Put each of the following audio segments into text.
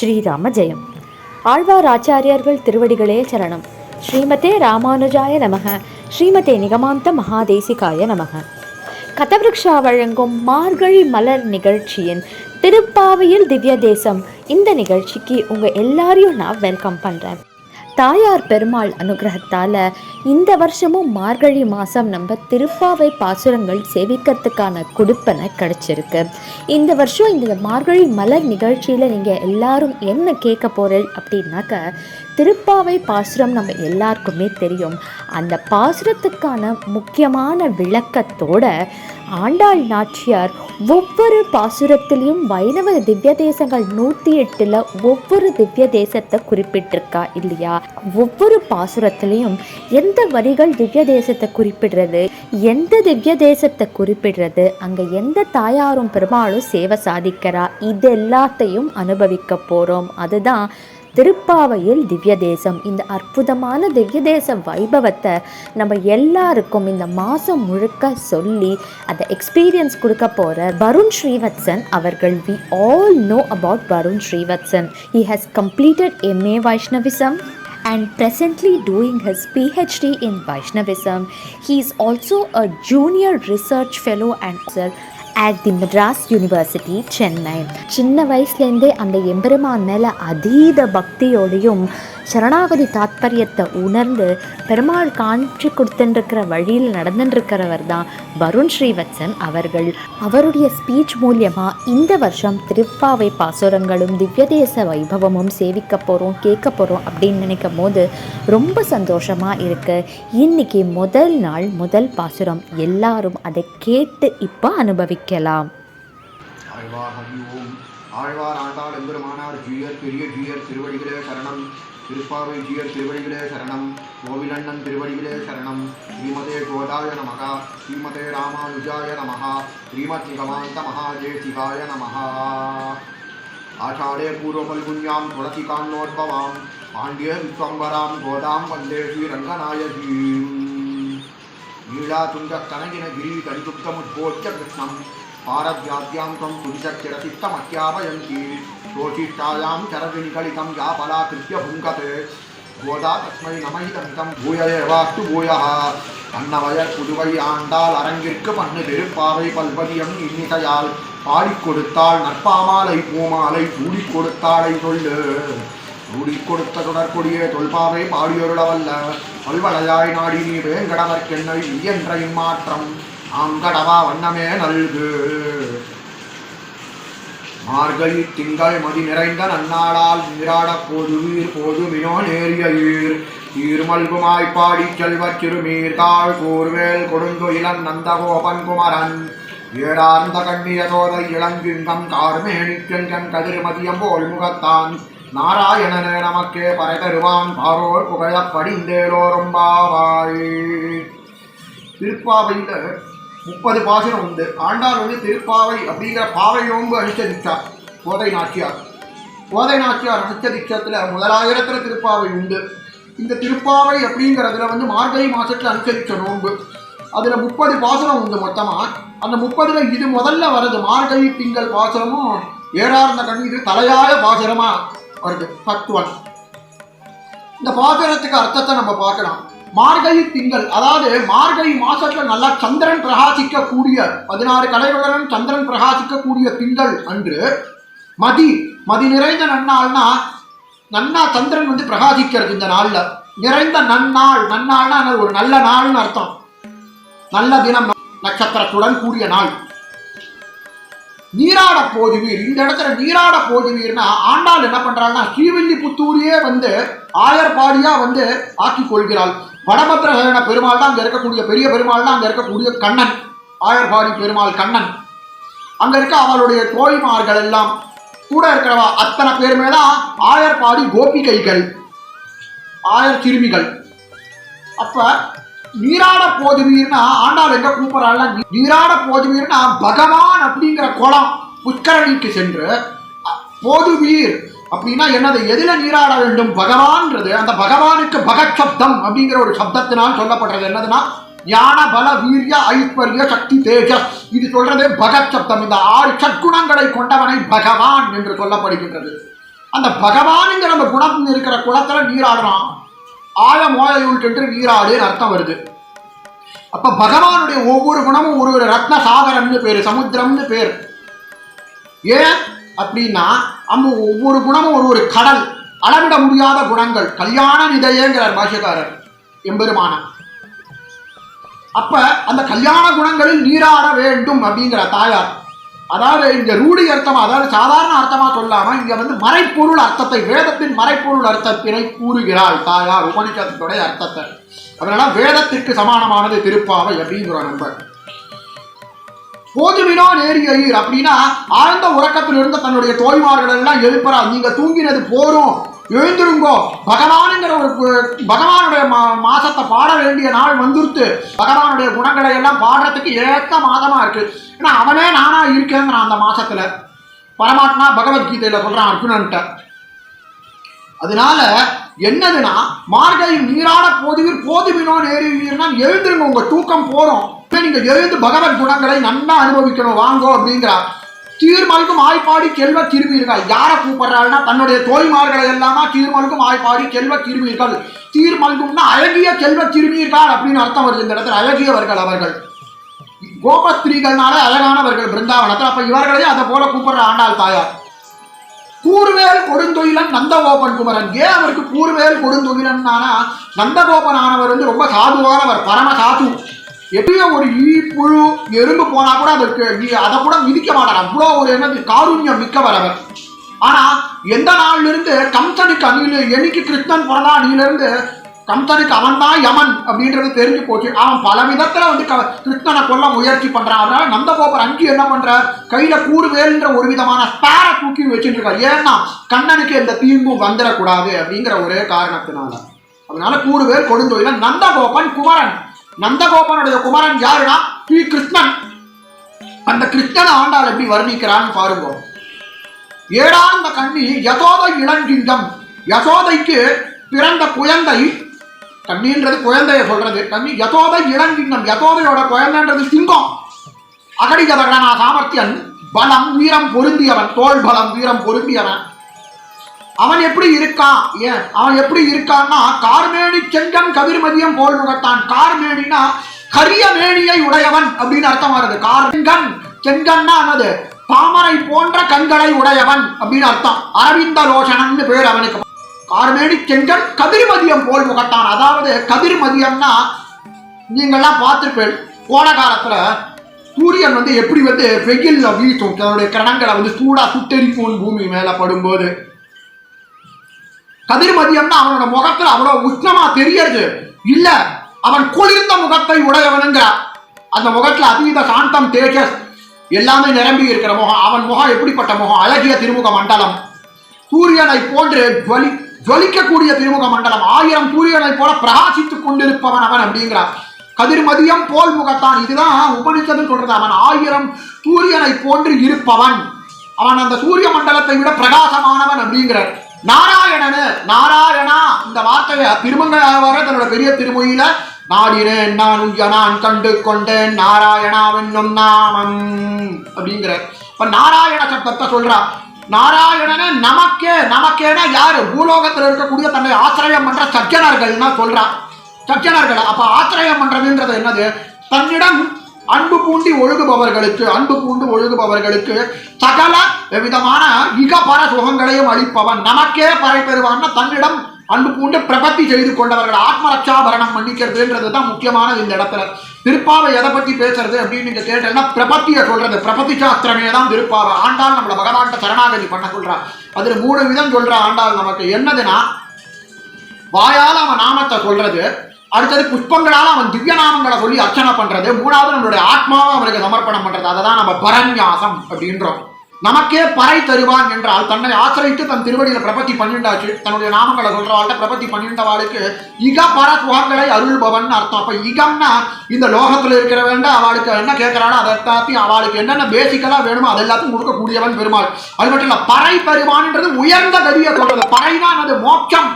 ஸ்ரீராம ஜெயம் ஆழ்வார் ஆச்சாரியர்கள் திருவடிகளே சரணம். ஸ்ரீமதே ராமானுஜாய நமக. ஸ்ரீமதே நிகமாந்த மகாதேசிகாய நமக. கதவிருக்ஷா வழங்கும் மார்கழி மலர் நிகழ்ச்சியின் திருப்பாவையில் திவ்ய தேசம் இந்த நிகழ்ச்சிக்கு உங்கள் எல்லாரையும் நான் வெல்கம் பண்ணுறேன் தாயார் பெருமாள் அனுகிரகத்தால் இந்த வருஷமும் மார்கழி மாதம் நம்ம திருப்பாவை பாசுரங்கள் சேவிக்கிறதுக்கான குடுப்பனை கிடைச்சிருக்கு. இந்த வருஷம் இந்த மார்கழி மலர் நிகழ்ச்சியில் நீங்கள் எல்லாரும் என்ன கேட்க போகிறீள் அப்படின்னாக்க திருப்பாவை பாசுரம் நம்ம எல்லாருக்குமே தெரியும். அந்த பாசுரத்துக்கான முக்கியமான விளக்கத்தோட ஆண்டாள் நாச்சியார் ஒவ்வொரு பாசுரத்திலையும் வைணவ திவ்ய தேசங்கள் நூற்றி எட்டில் ஒவ்வொரு திவ்ய தேசத்தை குறிப்பிட்டிருக்கா இல்லையா? ஒவ்வொரு பாசுரத்திலையும் எந்த வரிகள் திவ்ய தேசத்தை குறிப்பிடுறது? எந்த திவ்ய தேசத்தை குறிப்பிடுறது? அங்கே எந்த தாயாரும் பெருமாளும் சேவை சாதிக்கிறா? இது எல்லாத்தையும் அனுபவிக்க போகிறோம் அதுதான் திருப்பாவையில் திவ்ய தேசம் இந்த அற்புதமான திவ்ய தேச வைபவத்தை நம்ம எல்லாருக்கும் இந்த மாதம் முழுக்க சொல்லி அதை எக்ஸ்பீரியன்ஸ் கொடுக்க போகிற வருண் ஸ்ரீவத்சன் அவர்கள் we all know about Varun Srivatsan he has completed MA Vaishnavism and presently doing his PhD in Vaishnavism. He is also a junior research fellow and sir at the Madras university Chennai சின்ன வயசுலேருந்தே அந்த எம்பெருமான் மேலே அதீத பக்தியோடையும் சரணாகதி தாத்பரியத்தை உணர்ந்து பெருமாள் காண்பி கொடுத்துட்டுருக்கிற வழியில் நடந்துட்டுருக்கிறவர் தான் வருண் ஸ்ரீவத்சன் அவர்கள். அவருடைய ஸ்பீச் மூலியமாக இந்த வருஷம் திருப்பாவை பாசுரங்களும் திவ்யதேச வைபவமும் சேவிக்க போகிறோம் கேட்க போகிறோம் அப்படின்னு நினைக்கும் போது ரொம்ப சந்தோஷமாக இருக்குது இன்னைக்கு முதல் நாள் முதல் பாசுரம். எல்லாரும் அதை கேட்டு இப்போ அனுபவிக்க வைக்கலாம் ஆழ்வார் ஆண்டாள் எம்பெருமானார் ஜீயர் பெரிய ஜீயர் திருவடிகளே சரணம் திருப்பாவை ஜீயர் திருவடிகளே சரணம் கோவிலண்ணன் திருவடிகளே சரணம் ஸ்ரீமதே கோதாய நமகா ஸ்ரீமதே ராமானுஜாய நமகா ஸ்ரீமத் நிகமாந்த மகாஜேசிகாய நமகா ஆச்சாரே பூர்வபல்குன்யாம் துளசிகான்னோத்பவாம் பாண்டிய விஸ்வம்பராம் கோதாம் வந்தே ஸ்ரீரங்கநாயகீம் நீளா துண்ட கனகின கிரி கடிதுப்தமுட்போச்ச கிருஷ்ணம் பாரத்யாத்யாந்தம் துரிசக்கிரசித்தமத்யாபயந்தி சோஷிஷ்டாயாம் சரவிணிகளிதம் யா பலாகிருத்திய புங்கதே கோதா தஸ்மை நமஹிதமிதம் பூயேவாஸ்து பூயஹ அன்னவயர் புதுவை ஆண்டால் அரங்கிற்கு பண்ணு பெரும்பாவை பல்வதியம் இன்னிசையால் பாடிக் கொடுத்தாள் நற்பாமாலை பூமாலை சூடிக் கொடுத்தாளை சொல்லு சூடிக் கொடுத்த தொடர்கொடியே தொல்பாவை பாடியொருளவல்ல। பல்வளையாய் நாடி நீ வேங்கடவர்க்கென்னை இயன்ற இம்மாற்றம் ஆங்கடவா வண்ணமே நல்கு. மார்கழி திங்கள் மதி நிறைந்த நன்னாளால் நீராடப் போதுவீர் போதுமினோ நேரிய ஈர். ஈர்மல்குமாய் பாடி செல்வ சிறுமீர் தாழ் கூர்வேல் கொடுந்துயிலன் நந்தகோபன் குமரன். ஏடார்ந்த கண்ணிய சோதை இளங்கிங்கம் கார்மேணிக்கன் கண் கதிர்மதியம் போல் முகத்தான். நாராயணனே நமக்கே பறை தருவான் பாரோர் புகழப் படிந்தேலோரும் பாவாய். திருப்பாவையில் முப்பது பாசனம் உண்டு. ஆண்டாள் வந்து திருப்பாவை அப்படிங்கிற பாவை நோன்பு அனுஷ்டதிச்சார் கோதை நாச்சியார். கோதை நாச்சியார் அனுஷ்டதிச்சத்தில் முதலாயிரத்தில் திருப்பாவை உண்டு. இந்த திருப்பாவை அப்படிங்கிறதுல வந்து மார்கழி மாதத்தில் அனுசரித்த நோன்பு. அதில் முப்பது பாசனம் உண்டு மொத்தமாக அந்த முப்பதுல இது முதல்ல வருது மார்கழி திங்கள் பாசனமும் ஏறார்ந்த கண் இது தலையாய பாசனமாக வருது. பத்துவன் இந்த பாசனத்துக்கு அர்த்தத்தை நம்ம பார்க்கலாம். மார்கழி திங்கள் அதாவது மார்கழி மாசத்துல நல்லா சந்திரன் பிரகாசிக்க கூடிய பதினாறு கலைவர்களும் சந்திரன் பிரகாசிக்க கூடிய திங்கள் அன்று மதி மதி நிறைந்த நன்னாள்னா நன்னா சந்திரன் வந்து பிரகாசிக்கிறது இந்த நாள்ல. நிறைந்த நன்னாள் நன்னாள்னா ஒரு நல்ல நாள்னு அர்த்தம். நல்ல தினம் நட்சத்திரத்துடன் கூடிய நாள். நீராட போதுவீர். இந்த இடத்துல நீராட போதுவீர்னா ஆண்டாள் என்ன பண்றாள்னா ஸ்ரீவில்லிபுத்தூரியே வந்து ஆயர்பாடியா வந்து ஆக்கி கொள்கிறாள். வடபத்ரசேன பெருமாள் தான் அங்கே இருக்கக்கூடிய பெரிய பெருமாள் தான் அங்கே இருக்கக்கூடிய கண்ணன். ஆயர்பாடி பெருமாள் கண்ணன். அங்கே இருக்க அவளுடைய தோழிமார்கள் எல்லாம் கூட இருக்கிறவா அத்தனை பேருமே தான் ஆயர்பாடி கோபிகைகள் ஆயர் சிறுமிகள். அப்ப நீராட போதுவீர்னா ஆண்டாள் எங்க கூப்பிடறாள் நீராட போதுவீர்னா பகவான் அப்படிங்கிற குளம் புஷ்கரணிக்கு சென்று அ, போதுவீர் அப்படின்னா என்னது? எதில் நீராட வேண்டும்? பகவான்றது அந்த பகவானுக்கு பகச்சப்தம் அப்படிங்கிற ஒரு சப்தத்தினால் சொல்லப்படுறது என்னதுன்னா ஞான பல வீரிய ஐஸ்வர்ய சக்தி தேஜஸ். இது சொல்றது பகத் சப்தம் இந்த ஆறு சற்குணங்களை கொண்டவனை பகவான் என்று சொல்லப்படுகின்றது. அந்த பகவானுங்கிற அந்த குணம் இருக்கிற குளத்துல நீராடுறான். ஆழ மோயுள் என்று நீராடுன்னு அர்த்தம் வருது. அப்ப பகவானுடைய ஒவ்வொரு குணமும் ஒரு ஒரு ரத்ன சாகரம்னு பேர் சமுத்திரம்னு பேர். ஏன்? அப்படின்னா நம்ம ஒவ்வொரு குணமும் ஒரு ஒரு கடல் அளவிட முடியாத குணங்கள். கல்யாண நிதையங்கிறார் பாஷ்யக்காரர் எம்பெருமான. அப்ப அந்த கல்யாண குணங்களில் நீராட வேண்டும் அப்படிங்கிற தாயார். அதாவது இந்த ரூடி அர்த்தமா அதாவது சாதாரண அர்த்தமா சொல்லாம இங்க வந்து மறைப்பொருள் அர்த்தத்தை வேதத்தின் மறைப்பொருள் அர்த்தத்தினை கூறுகிறாள் தாயார் உபனிஷத்துடைய அர்த்தத்தை. அதனால வேதத்திற்கு சமானமானது திருப்பாவை அப்படிங்கிற நண்பர். போதுமினோ நேரியீர் அப்படின்னா ஆழ்ந்த உறக்கத்தில் இருந்த தன்னுடைய தோய்மார்கள் எல்லாம் எழுப்புறா நீங்க தூங்கினது போரும் எழுந்திருங்கோ. பகவானுங்கிற ஒரு பகவானுடைய மா- மாசத்தை பாட வேண்டிய நாள் வந்துருத்து. பகவானுடைய குணங்களை எல்லாம் பாடுறதுக்கு ஏத்த மாதமா இருக்கு. ஏன்னா அவனே நானா இருக்கேங்கிறான் அந்த மாசத்துல. பரமாத்மா பகவத்கீதையில சொல்றான் அர்ஜுனன்ட்ட. அதனால என்னதுன்னா மார்கழி நீராட போதுவீர் போதுவினோ நேருவீர்னா எழுந்துருங்க. உங்க தூக்கம் போறோம் நீங்கள் நீங்க எழுந்து பகவத் குணங்களை நன்னா அனுபவிக்கணும். வாங்கோ அப்படிங்கிறார் தீர்மலுக்கும் ஆய்ப்பாடி செல்வ திரும்பீர்கள் யாரை கூப்பிடுறாள்னா தன்னுடைய தோய்மார்களை எல்லாமா தீர்மலுக்கும் ஆய்ப்பாடி கெல்வ திரும்பீர்கள் தீர்மல்கும்னா அழகிய செல்வ திரும்பீர்கள் அப்படின்னு அர்த்தம் வருது இந்த இடத்துல. அழகியவர்கள் அவர்கள். கோபஸ்திரீகள்னால அழகானவர்கள் பிருந்தாவனத்தில். அப்ப இவர்களையும் அதை போல கூப்பிடுற ஆண்டாள் தாயார். கூர்வேல் கொடுந்தொழிலன் நந்தகோபன் குமரன் ஏன் அவருக்கு கூர்வேல் ஆனா நந்தகோபன் ஆனவர் வந்து ரொம்ப சாதுவானவர் பரம சாது எப்படியோ ஒரு ஈ புழு எறும்பு போனா கூட அதற்கு அதை கூட மிதிக்க மாட்டார் அவ்வளோ ஒரு என்னது காருண்யம் மிக்கவர் அவர் ஆனா எந்த நாள்ல இருந்து கம்சனுக்கு அணியில என்னைக்கு கிருஷ்ணன் பிறந்தா அணியிலிருந்து கம்சனுக்கு அவன் தான் யமன் அப்படின்றது தெரிஞ்சு போச்சு. அவன் பல விதத்துல வந்து க- கிருஷ்ணனை கொல்ல முயற்சி பண்றான். அதனால நந்தகோபர் அங்கி என்ன பண்றார் கையில கூடுவேல்ன்ற ஒரு விதமான ஸ்பேரை தூக்கி வச்சுட்டு இருக்காரு. ஏன்னா கண்ணனுக்கு எந்த தீங்கும் வந்துடக்கூடாது அப்படிங்கிற ஒரே காரணத்தினால. அதனால கூடுவேல் கொடுந்தோயில நந்தகோபன் குமரன். நந்தகோபனுடைய குமரன் யாருன்னா ஸ்ரீ கிருஷ்ணன். அந்த கிருஷ்ணனை ஆண்டால் எப்படி வர்ணிக்கிறான்னு பாருங்க. ஏழாந்த கண்ணி யசோதை இளஞ்சிங்கம். யசோதைக்கு பிறந்த குழந்தை. கண்ணின்றது குழந்தைய சொல்றது. கண்ணி யசோதை இளஞ்சிங்கம். யசோதையோட குழந்தைன்றது சிங்கம். அகடிகதகனா சாமர்த்தியன். பலம் வீரம் பொருந்தியவன். தோல் பலம் வீரம் பொருந்தியவன். அவன் எப்படி இருக்கான் ஏன்? அவன் எப்படி இருக்கான்னா கார்மேனி செங்கன் கவிர்மதியம் போல் முகத்தான் கார்மேனினா கரிய மேனியை உடையவன் அப்படின்னு அர்த்தம் வருது. கார்கன் செங்கன்னா என்னது? பாமரை போன்ற கண்களை உடையவன் அப்படின்னு அர்த்தம். அரவிந்த லோசனம்னு பேர் அவனுக்கு. கார்மேனி செங்கன் கதிர்மதியம் போல் முகத்தான் அதாவது கதிர்மதியம்னா நீங்கள்லாம் பார்த்துருப்பேன் கோடை காலத்தில் சூரியன் வந்து எப்படி வந்து வெயிலில் வீசும். தன்னுடைய கிரணங்களை வந்து சூடாக சுட்டெரிக்கும் பூமி மேலே படும்போது. கதிர்மதியம்னா அவனோட முகத்துல அவ்வளவு உஷ்ணமா தெரியறது. இல்ல அவன் குளிர்ந்த முகத்தை உடையவனுங்க அந்த முகத்துல அதீத சாந்தம் தேஜஸ் எல்லாமே நிரம்பி இருக்கிற முகம். அவன் முகம் எப்படிப்பட்ட முகம்? அழகிய திருமுக மண்டலம். சூரியனை போன்று ஜொலி ஜொலிக்கக்கூடிய திருமுக மண்டலம். ஆயிரம் சூரியனை போல பிரகாசித்துக் கொண்டிருப்பவன் அவன் அப்படிங்கிறார். கதிர்மதியம் போல் முகத்தான். இதுதான் உபனிஷத்து சொல்றது. அவன் ஆயிரம் சூரியனை போன்று இருப்பவன். அவன் அந்த சூரிய மண்டலத்தை விட பிரகாசமானவன் அப்படிங்கிறார். நாராயணனு நாராயணா இந்த வார்த்தையை திருமங்கையாவார தன்னோட பெரிய திருமொழியில நாடினேன் நான் உய்ய நான் கண்டு கொண்டேன் நாராயணாவென்னும் நாமம் அப்படிங்கிற. இப்ப நாராயண சப்தத்தை சொல்றா. நாராயணனே நமக்கே நமக்கேனா யாரு? பூலோகத்தில் இருக்கக்கூடிய தன்னை ஆசிரியம் பண்ற சஜ்ஜனர்கள்னா சொல்றா. சஜ்ஜனர்கள்? அப்ப ஆசிரியம் பண்றதுன்றது என்னது? தன்னிடம் அன்பு பூண்டி ஒழுகுபவர்களுக்கு அன்பு பூண்டு ஒழுகுபவர்களுக்கு சகல விதமான இகபர சுகங்களையும் அளிப்பவன். நமக்கே பறை பெறுவான் தன்னிடம் அன்பு பூண்டு பிரபத்தி செய்து கொண்டவர்கள். ஆத்மரட்சாபரணம் மன்னிக்கிறதுன்றது தான் முக்கியமானது இந்த இடத்துல. திருப்பாவை எதை பத்தி பேசுறது அப்படின்னு நீங்க கேட்டீங்கன்னா பிரபத்தியை சொல்றது. பிரபத்தி சாஸ்திரமே தான் திருப்பாவை. ஆண்டாள் நம்மள பகவான்கிட்ட சரணாகதி பண்ண சொல்றா. அதுல மூணு விதம் சொல்ற ஆண்டாள் நமக்கு. என்னதுன்னா வாயால் அவன் நாமத்தை சொல்றது அடுத்தது புஷ்பங்களால் அவன் திவ்ய நாமங்களை சொல்லி அர்ச்சனை பண்றது மூணாவது நம்மளுடைய ஆத்மாவை அவனுக்கு சமர்ப்பணம் பண்றது. அதை தான் நம்ம பரநியாசம் அப்படின்றோம். நமக்கே பறை தருவான் என்றால் தன்னை ஆசிரியிட்டு தன் திருவடியில் பிரபத்தி பண்ணிண்டாச்சு. தன்னுடைய நாமங்களை சொல்றவாள்கிட்ட பிரபத்தி பண்ணிண்டவாளுக்கு இக பர சுகங்களை அருள்பவன் அர்த்தம். அப்ப இகம்னா இந்த லோகத்தில் இருக்கிற வேண்டாம் அவளுக்கு என்ன கேட்கிறாளோ அதை எல்லாத்தையும் அவளுக்கு என்னென்ன பேசிக்கலா வேணுமோ அது எல்லாத்தையும் கொடுக்கக்கூடியவன் பெருமாள். அது மட்டும் இல்ல பறை பெருமான்ன்றது உயர்ந்த கவியை சொல்றது பறைதான் அது மோட்சம்.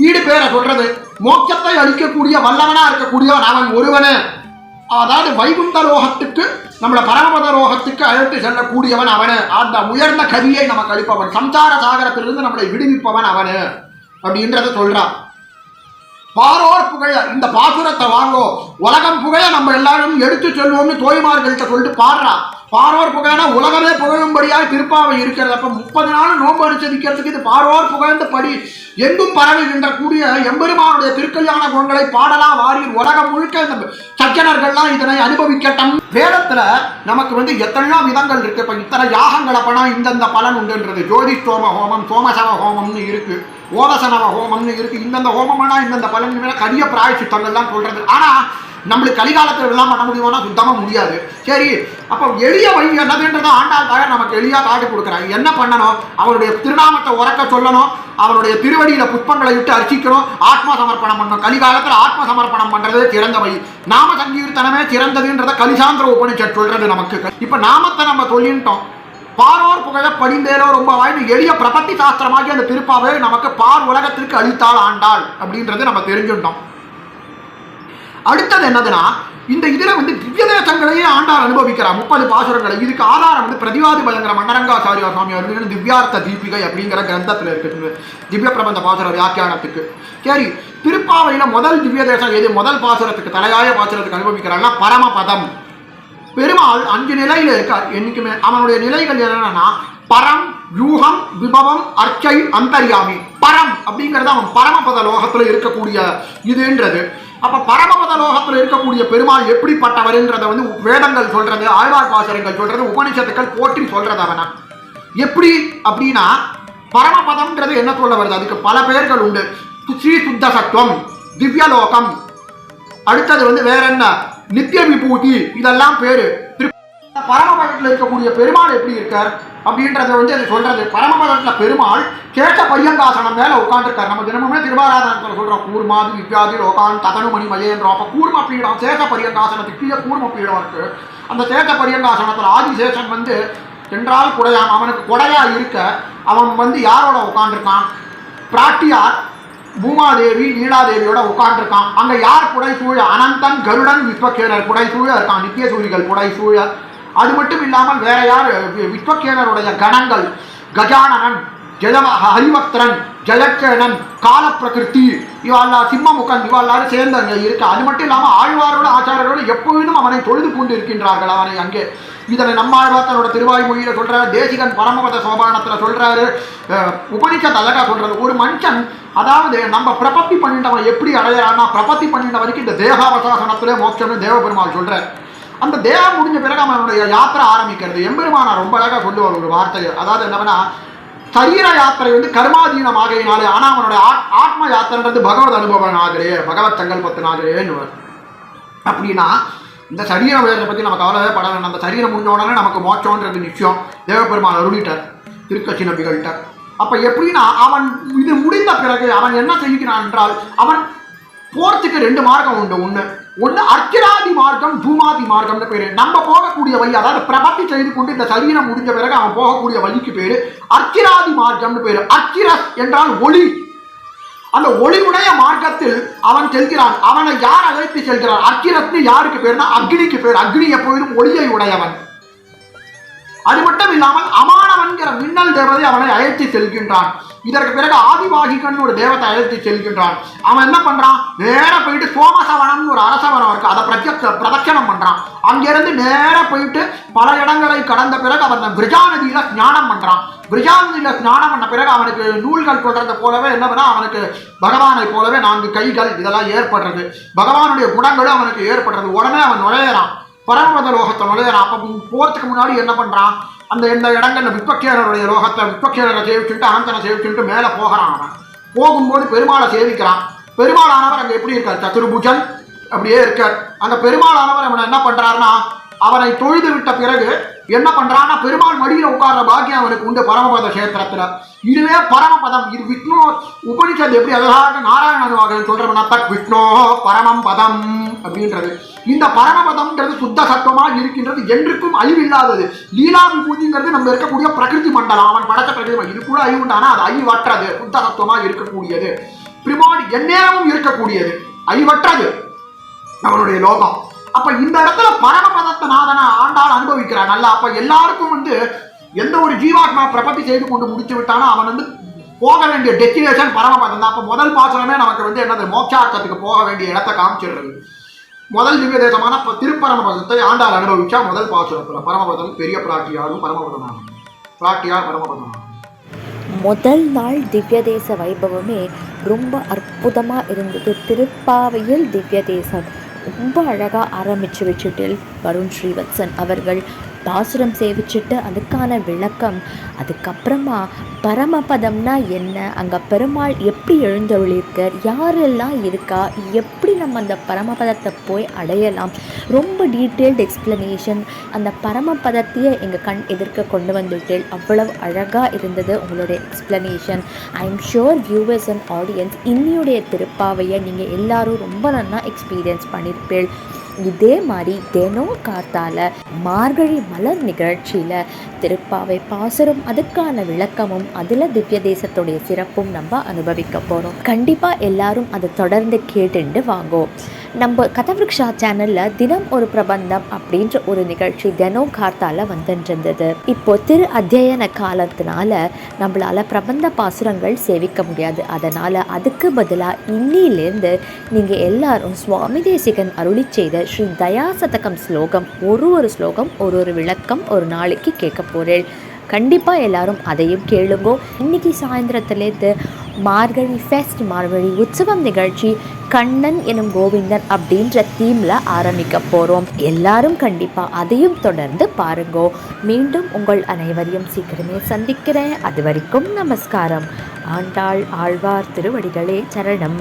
வீடு பேரை சொல்றது மோட்சத்தை அளிக்கக்கூடிய வல்லவனா இருக்கக்கூடியவன் அவன் ஒருவனே. அதாவது வைகுண்ட லோகத்துக்கு நம்மள பரமபத ரோகத்துக்கு அழைத்து செல்லக்கூடியவன் அவனு. அந்த உயர்ந்த கதியை நமக்கு அளிப்பவன். சம்சார சாகரத்திலிருந்து நம்மளை விடுவிப்பவன் அவனு அப்படின்றத சொல்றான். பாரோர் புகழ இந்த பாசுரத்தை வாங்கோ. உலகம் புகழ நம்ம எல்லாரும் எடுத்து சொல்லுவோம்னு தோய்மார்கள்ட்ட சொல்லிட்டு பாடுறான். பாரோர் புகழனா உலகமே புகழும்படியாக திருப்பாவை இருக்கிறது. அப்போ முப்பது நாள் நோன்பு அனுசரிக்கிறதுக்கு இது பாரோர் புகழ்ந்த படி. எங்கும் பரவுகின்ற கூடிய எம்பெருமானுடைய திருக்கல்யாண குணங்களை பாடலா வாரி உலகம் முழுக்க இந்த சச்சனர்கள்லாம் இதனை அனுபவிக்கட்டும். வேதத்துல நமக்கு வந்து எத்தனையோ விதங்கள் இருக்கு. இப்போ இத்தனை யாகங்களை பண்ணா இந்தந்த பலன் உண்டுன்றது. ஜோதி சோம ஹோமம் சோமசவ ஹோமம்னு இருக்கு. ஓதசனவ ஹோமம்னு இருக்கு. இந்தந்த ஹோமம்னா இந்தந்த பலன். மேல கரிய பிராயச்சித்தங்கள்லாம் சொல்றது. ஆனா நம்மளுக்கு கலிகாலத்தில் எல்லாம் பண்ண முடியுமானா சுத்தமாக முடியாது. சரி அப்போ எளிய வழி என்னதுன்றதை ஆண்டாள் தாயார் நமக்கு எளியாக காட்டி கொடுக்குறாங்க என்ன பண்ணணும்? அவருடைய திருநாமத்தை உறக்க சொல்லணும். அவருடைய திருவடியில் புஷ்பங்களை விட்டு அர்ச்சிக்கணும். ஆத்ம சமர்ப்பணம் பண்ணணும். கலிகாலத்தில் ஆத்ம சமர்ப்பணம் பண்றது சிறந்த வழி. நாம சங்கீர்த்தனமே சிறந்ததுன்றத கலிசாந்திர உபனிஷத் சொல்றது நமக்கு. இப்ப நாமத்தை நம்ம சொல்லிட்டோம். பாரோர் புகழ படிந்தேலோ ரொம்ப வாய்ந்து எளிய பிரபத்தி சாஸ்திரமாகி அந்த திருப்பாவை நமக்கு பார் உலகத்திற்கு அளித்தாள் ஆண்டாள் அப்படின்றது நம்ம தெரிஞ்சுட்டோம். அடுத்தது என்னதுன்னா இந்த இதில் வந்து திவ்யதேசங்களையே ஆண்டார் அனுபவிக்கிறார். முப்பது பாசுரங்களை. இதுக்கு ஆதாரம் வந்து பிரதிவாதி பயங்கர மன்னரங்காச்சாரியா சுவாமி அவர்கள் திவ்யார்த்த தீபிகை அப்படிங்கிற கிரந்தத்தில் இருக்குது திவ்ய பிரபந்த பாசுர வியாக்கியானத்துக்கு. சரி திருப்பாவையில் முதல் திவ்யதேசம் எது? முதல் பாசுரத்துக்கு தலையாய பாசுரத்துக்கு அனுபவிக்கிறாங்கன்னா பரமபதம். பெருமாள் அஞ்சு நிலையில் இருக்கார். என்றைக்குமே அவனுடைய நிலைகள் என்னன்னா பரம் யூகம் விபவம் அர்ச்சை அந்தர்யாமி. பரம் அப்படிங்கிறது அவன் பரமபத லோகத்துல இருக்கக்கூடிய இதுன்றது. அப்ப பரமபத லோகத்துல இருக்கக்கூடிய பெருமாள் எப்படிப்பட்டவர்ன்றத வந்து வேதங்கள் சொல்றது ஆழ்வார் பாசரங்கள் சொல்றது உபனிஷத்துக்கள் போற்றி சொல்றது அவனை. எப்படி அப்படின்னா பரமபதம்ன்றது என்ன சொல்ல வருது? அதுக்கு பல பெயர்கள் உண்டு. ஸ்ரீ சுத்த சத்துவம் திவ்யலோகம். அடுத்தது வந்து வேற என்ன? நித்திய விபூதி இதெல்லாம் பேரு. திரு- பரமபதத்தில் இருக்கக்கூடிய பெருமாள் எப்படி இருக்கார்? அப்படின்றத வந்து அது சொல்றது. பரமபதத்தில் பெருமாள் கேட்ட பரியங்காசனம் மேலே உட்காந்துருக்கார் நம்ம தினமுமே திருவாராதனத்தில் சொல்கிறோம் கூர்மாது வித்யாதி லோகான் ததனுமணி மலையன்றோம் அப்போ கூர்ம பீடம் சேஷ பரியங்காசனத்துக்கு கீழே கூர்ம பீடம் இருக்கு. அந்த சேஷ பரியங்காசனத்தில் ஆதிசேஷன் வந்து என்றால் குடையான் அவனுக்கு கொடையா இருக்க அவன் வந்து யாரோட உட்காந்துருக்கான் பிராட்டியார் பூமாதேவி நீலாதேவியோட உட்காந்துருக்கான் அங்கே யார் குடை சூழ அனந்தன் கருடன் விஸ்வக்கேரர் குடை சூழ இருக்கான். நித்திய சூரிகள் குடை சூழ அது மட்டும் இல்லாமல் வேற யார் வி- கணங்கள் கஜானனன் ஜெயவ ஹரிவக்திரன் ஜெயக்கேனன் காலப்பிரகிருதி இவாளா சிம்மமுகன் இவாளாரும் சேர்ந்து அங்கே இருக்கு. அது மட்டும் இல்லாமல் ஆழ்வாரோட ஆச்சாரியரோடு எப்பொழுதும் அவனை தொழுது கொண்டு இருக்கின்றார்கள் அவனை அங்கே. இதனை நம்மாழ்வார் தன்னோட திருவாய்மொழியில சொல்றாரு தேசிகன் பரமபத சோபானத்தில் சொல்றாரு உபனிஷத் அழகா சொல்றது ஒரு மனுஷன் அதாவது நம்ம பிரபத்தி பண்ணிட்டவன் எப்படி அடையிறான்னா பிரபத்தி பண்ணிட்ட வரைக்கும் இந்த தேகாவசாசனத்திலே மோட்சம்னு தேவபெருமாள் சொல்றார். அந்த தேகம் முடிஞ்ச பிறகு அவனுடைய யாத்திரை ஆரம்பிக்கிறது. எம்பெருமானார் ரொம்ப அழகா சொல்லுவார் ஒரு வார்த்தை அதாவது என்னவென்னா சரீர யாத்திரை வந்து கர்மாதீனம் ஆகையினாலே ஆனால் அவனுடைய ஆத்- ஆத்ம யாத்திரைன்றது பகவத் அனுபவம் ஆகிறே பகவத் சங்கல்பத்தின் ஆகிறேன்னு அப்படின்னா இந்த சரீரம் விளையாடுறத பற்றி நம்ம கவலையே பட வேண்டாம். அந்த சரீரம் முடிஞ்ச உடனே நமக்கு மோட்சம்ன்றது நிச்சயம். தேவபெருமான் அருளிட்டார் திருக்கட்சி நபிகள்கிட்ட அப்போ எப்படின்னா அவன் இது முடிந்த பிறகு அவன் என்ன செய்கிறான் என்றால் அவன் போகிறதுக்கு ரெண்டு மார்க்கம் உண்டு. ஒன்று ஒன்று அர்க்கிராதி மார்க்கம் தூமாதி மார்க்கம்னு பேரு. நம்ம போகக்கூடிய வழி அதாவது பிரபத்தி செய்து கொண்டு இந்த சரீரம் முடிஞ்ச பிறகு அவன் போகக்கூடிய வழிக்கு பேர் அர்க்கிராதி மார்க்கம்னு பேரு. அர்ச்சிரஸ் என்றால் ஒளி. அந்த ஒளிவுடைய மார்க்கத்தில் அவன் செல்கிறான். அவனை யார் அழைத்து செல்கிறான் அர்ச்சிரத்னு யாருக்கு பேர்னா அக்னிக்கு பேர். அக்னி எப்போதும் ஒளியை உடையவன். அது மட்டும் இல்லாமல் அமானவன்கிற மின்னல் தேவதை அவனை அழைத்து செல்கின்றான். இதற்கு பிறகு ஆதிவாகிகன் ஒரு தேவத்தை அழைத்து செல்கின்றான். அவன் என்ன பண்றான்? நேராக போயிட்டு சோமசவனம்னு ஒரு அரசவனம் இருக்கு அதை பிரத்ய பிரதட்சணம் பண்றான். அங்கிருந்து நேராக போயிட்டு பல இடங்களை கடந்த பிறகு அவன் பிரிஜா நதியில ஸ்நானம் பண்றான். ப்ரிஜாநதியில் ஸ்நானம் பண்ண பிறகு அவனுக்கு நூல்கள் சொல்றது போலவே என்ன பண்ணா? அவனுக்கு பகவானை போலவே நான்கு கைகள் இதெல்லாம் ஏற்படுறது. பகவானுடைய குணங்களும் அவனுக்கு ஏற்படுறது. உடனே அவன் நுழையிறான். பரமபத லோகத்தை நுழையிறான். அப்போ போறதுக்கு முன்னாடி என்ன பண்றான்? அந்த இந்த இடங்களில் விப்பக்கேரருடைய லோகத்தை விப்பக்கேரரை சேவிச்சுட்டு அனந்தனை சேவிச்சுட்டு மேலே போகிறான் அவன். போகும்போது பெருமாளை சேவிக்கிறான். பெருமாளானவர் அங்க எப்படி இருக்கார்? சதுர்புஜன் அப்படியே இருக்கார். அந்த பெருமாளானவர் அவனை என்ன பண்றாருன்னா அவனை தொழுது விட்ட பிறகு என்ன பண்றான்னா பெருமாள் மடியில உட்கார்ற பாக்கியம் அவனுக்கு உண்டு. பரமபத கஷேத்திரத்துல. இதுவே பரமபதம். இது விஷ்ணு உபனிஷத் எப்படி அழகாக நாராயணன் சொல்றோம்னா தட் விஷ்ணோ பரமம் பதம் அப்படின்றது. இந்த பரமபதம்ன்றது சுத்த சத்துவமா இருக்கின்றது என்றுக்கும் அழிவில்லாதது. லீலா விபூதிங்கிறது நம்ம இருக்கக்கூடிய பிரகிருதி மண்டலம். அவன் படைத்த பிரகிருதி இது கூட அழிவுண்டானா அது அழிவற்றது. சுத்த சத்துவமா இருக்கக்கூடியது. பிரிமாடி எந்நேரமும் இருக்கக்கூடியது. அழிவற்றது. நம்மளுடைய லோகம். அப்ப இந்த இடத்துல பரணமதத்த நாதனை ஆண்டால் ஆண்டாள் நல்லா அப்ப எல்லாருக்கும் வந்து எந்த ஒரு ஜீவாத்மா பிரபத்தி செய்து கொண்டு முடிச்சு விட்டானோ அவன் வந்து போக வேண்டிய டெஸ்டினேஷன் பரமபதம் தான். அப்போ முதல் பாசனமே நமக்கு வந்து என்னது? மோட்சார்த்தத்துக்கு போக வேண்டிய இடத்த காமிச்சிடுறது. முதல் திவ்ய தேசமான ப- திருப்பரமபதத்தை ஆண்டாள் அனுபவிச்சா முதல் பாசுரத்துல பரமபதம் பெரிய பிராட்டியாரும் பரமபதமாகும் பிராட்டியார் பரமபதம் முதல் நாள் திவ்ய தேச வைபவமே ரொம்ப அற்புதமாக இருந்தது. திருப்பாவையில் திவ்ய தேசம். ரொம்ப அழகாக ஆரம்பித்து வச்சுட்டில் வருண் ஸ்ரீவத்சன் அவர்கள் பாசுரம் சேவிச்சுட்டு அதுக்கான விளக்கம். அதுக்கப்புறமா பரமபதம்னா என்ன? அங்கே பெருமாள் எப்படி எழுந்தருளிருக்கார் யாரெல்லாம் இருக்கா? எப்படி நம்ம அந்த பரமபதத்தை போய் அடையலாம்? ரொம்ப டீட்டெயில்டு எக்ஸ்ப்ளனேஷன். அந்த பரமபதத்தையே எங்கள் கண் எதிர்க்க கொண்டு வந்துட்டு அவ்வளவு அழகாக இருந்தது உங்களுடைய explanation. I am sure viewers and audience இன்னியுடைய திருப்பாவையை நீங்கள் எல்லாரும் ரொம்ப நல்லா எக்ஸ்பீரியன்ஸ் பண்ணியிருப்பீள் இதே மாதிரி தினம் காத்தால மார்கழி மலர் நிகழ்ச்சியில் திருப்பாவை பாசரும் அதுக்கான விளக்கமும் அதில் திவ்ய தேசத்துடைய சிறப்பும் நம்ம அனுபவிக்க போகிறோம் கண்டிப்பாக எல்லாரும் அதை தொடர்ந்து கேட்டுண்டு வாங்கும் நம்ம கதவிருக்ஷா சேனலில் தினம் ஒரு பிரபந்தம் அப்படின்ற ஒரு நிகழ்ச்சி தினம் கார்த்தால வந்துருந்தது இப்போ திரு அத்தியன காலத்தினால நம்மளால பிரபந்த பாசுரங்கள் சேவிக்க முடியாது. அதனால் அதுக்கு பதிலாக இன்னிலேருந்து நீங்கள் எல்லாரும் சுவாமி தேசிகன் அருளி செய்த ஸ்ரீ தயாசதகம் ஸ்லோகம் ஒரு ஒரு ஸ்லோகம் ஒரு ஒரு விளக்கம் ஒரு நாளைக்கு கேட்க போகிறேன் கண்டிப்பாக எல்லாரும் அதையும் கேளுங்கோ. இன்னைக்கு சாயந்தரத்துலேருந்து மார்கழி ஃபெஸ்ட் மார்கழி உற்சவம் நிகழ்ச்சி கண்ணன் எனும் கோவிந்தன் அப்படின்ற தீமில் ஆரம்பிக்க போகிறோம் எல்லாரும் கண்டிப்பாக அதையும் தொடர்ந்து பாருங்கோ. மீண்டும் உங்கள் அனைவரையும் சீக்கிரமே சந்திக்கிறேன். அது வரைக்கும் நமஸ்காரம். ஆண்டாள் ஆழ்வார் திருவடிகளே சரணம்.